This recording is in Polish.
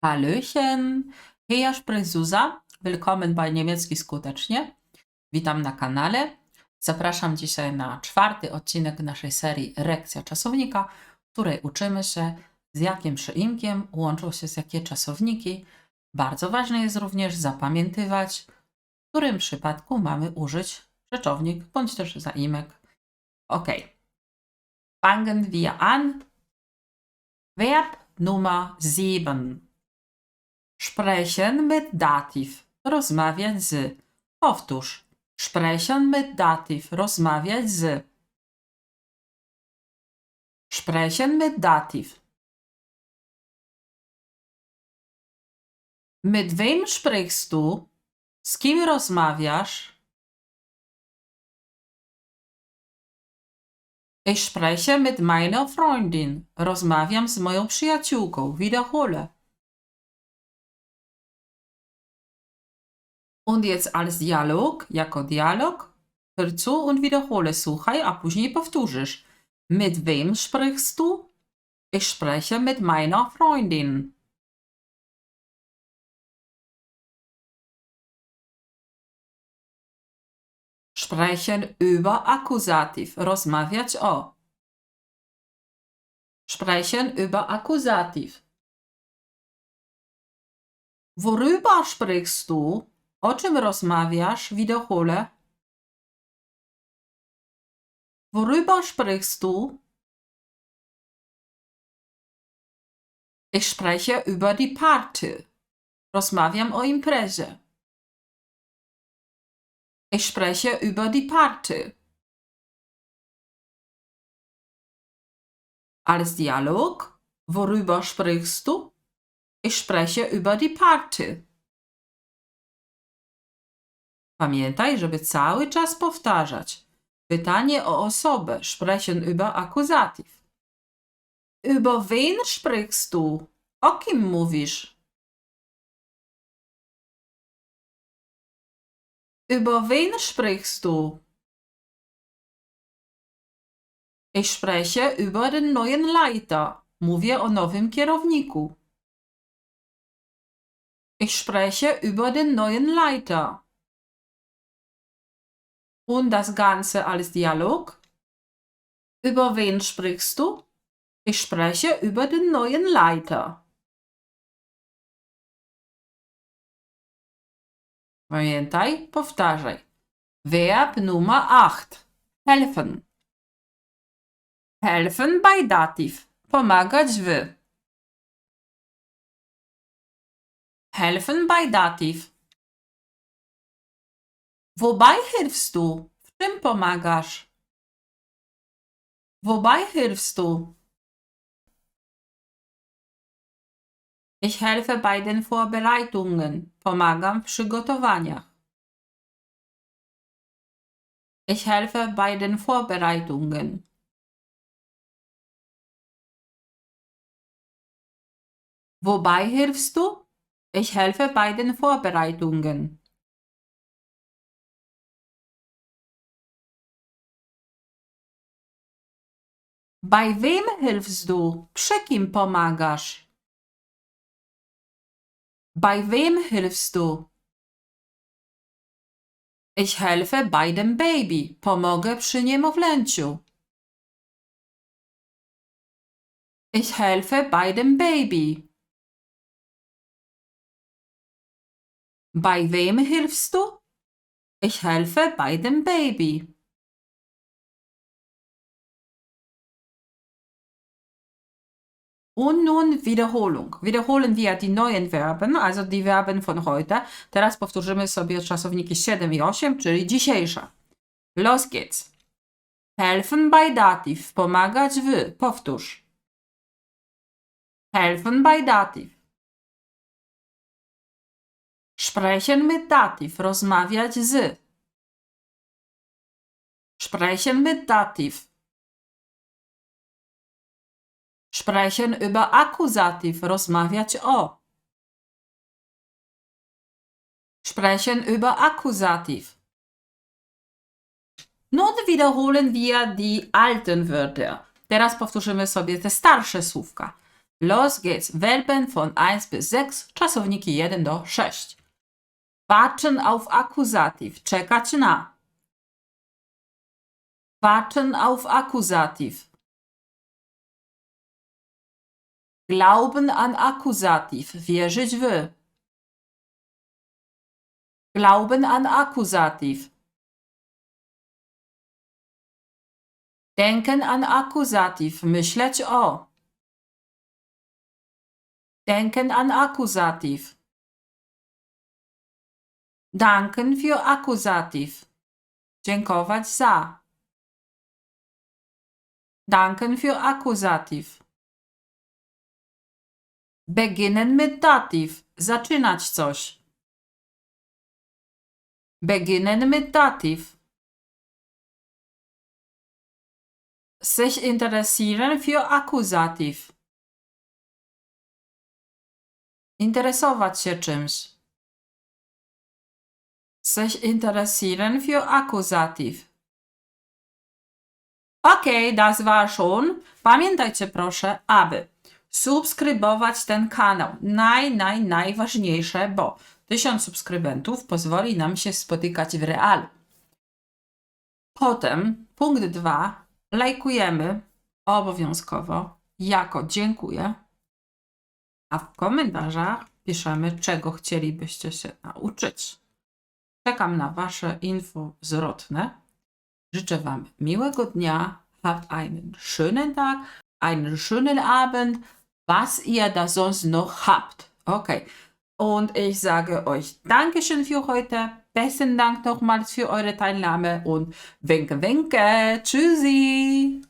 Hallöchen, hier spricht Zuza. Willkommen bei Niemiecki Skutecznie. Witam na kanale. Zapraszam dzisiaj na czwarty odcinek naszej serii Rekcja Czasownika, w której uczymy się, z jakim przyimkiem łączą się z jakie czasowniki. Bardzo ważne jest również zapamiętywać, w którym przypadku mamy użyć rzeczownik bądź też zaimek. Ok. Fangen wir an. Verb Nummer 7. Sprechen mit Dativ. Rozmawiać z. Powtórz. Sprechen mit Dativ. Rozmawiać z. Sprechen mit Dativ. Mit wem sprichst du? Z kim rozmawiasz? Ich spreche mit meiner Freundin. Rozmawiam z moją przyjaciółką. Wiederhole. Und jetzt als Dialog, jako dialog. Hör zu und wiederhole. Słuchaj, a później powtórzysz. Mit wem sprichst du? Ich spreche mit meiner Freundin. Sprechen über Akkusativ. Rozmawiać o. Sprechen über Akkusativ. Worüber sprichst du? O czym rozmawiasz? Wiederhole. Worüber sprichst du? Ich spreche über die Party. Rozmawiam o imprezie. Ich spreche über die Party. Als Dialog. Worüber sprichst du? Ich spreche über die Party. Pamiętaj, żeby cały czas powtarzać. Pytanie o osobę. Sprechen über Akkusativ. Über wen sprichst du? O kim mówisz? Über wen sprichst du? Ich spreche über den neuen Leiter. Mówię o nowym kierowniku. Ich spreche über den neuen Leiter. Und das Ganze als Dialog. Über wen sprichst du? Ich spreche über den neuen Leiter. Pamiętaj, powtarzaj. Verb Nummer 8. Helfen. Helfen bei Dativ. Pomagać w. Helfen bei Dativ. Wobei hilfst du? W czym pomagasz? Wobei hilfst du? Ich helfe bei den Vorbereitungen. Pomagam w przygotowaniach. Ich helfe bei den Vorbereitungen. Wobei hilfst du? Ich helfe bei den Vorbereitungen. Bei wem hilfst du? Przy kim pomagasz? Bei wem hilfst du? Ich helfe bei dem Baby. Pomogę przy niemowlęciu. Ich helfe bei dem Baby. Bei wem hilfst du? Ich helfe bei dem Baby. Und nun Wiederholung. Wiederholen wir die neuen Verben, also die Verben von heute. Teraz powtórzymy sobie czasowniki 7 i 8, czyli dzisiejsza. Los geht's. Helfen bei Dativ. Pomagać w. Powtórz. Helfen bei Dativ. Sprechen mit Dativ. Rozmawiać z. Sprechen mit Dativ. Sprechen über Akkusativ. Rozmawiać o. Sprechen über Akkusativ. Nun wiederholen wir die alten Wörter. Teraz powtórzymy sobie te starsze słówka. Los geht's. Verben von 1 bis 6, czasowniki 1 do 6. Warten auf Akkusativ. Czekać na. Warten auf Akkusativ. Glauben an Akkusativ. Wierzyć w. Glauben an Akkusativ. Denken an Akkusativ. Myśleć o. Denken an Akkusativ. Danken für Akkusativ. Dziękować za. Danken für Akkusativ. Beginnen mit Dativ. Zaczynać coś. Beginnen mit Dativ. Sich interessieren für Akkusativ. Interesować się czymś. Sich interessieren für Akkusativ. Okay, das war schon. Pamiętajcie proszę, aby subskrybować ten kanał. Naj, naj, najważniejsze, bo tysiąc subskrybentów pozwoli nam się spotykać w realu. Potem punkt dwa. Lajkujemy obowiązkowo jako dziękuję. A w komentarzach piszemy, czego chcielibyście się nauczyć. Czekam na Wasze info zwrotne. Życzę Wam miłego dnia. Habt einen schönen Tag, einen schönen Abend, was ihr da sonst noch habt. Okay. Und ich sage euch Dankeschön für heute. Besten Dank nochmals für eure Teilnahme und winke, winke. Tschüssi.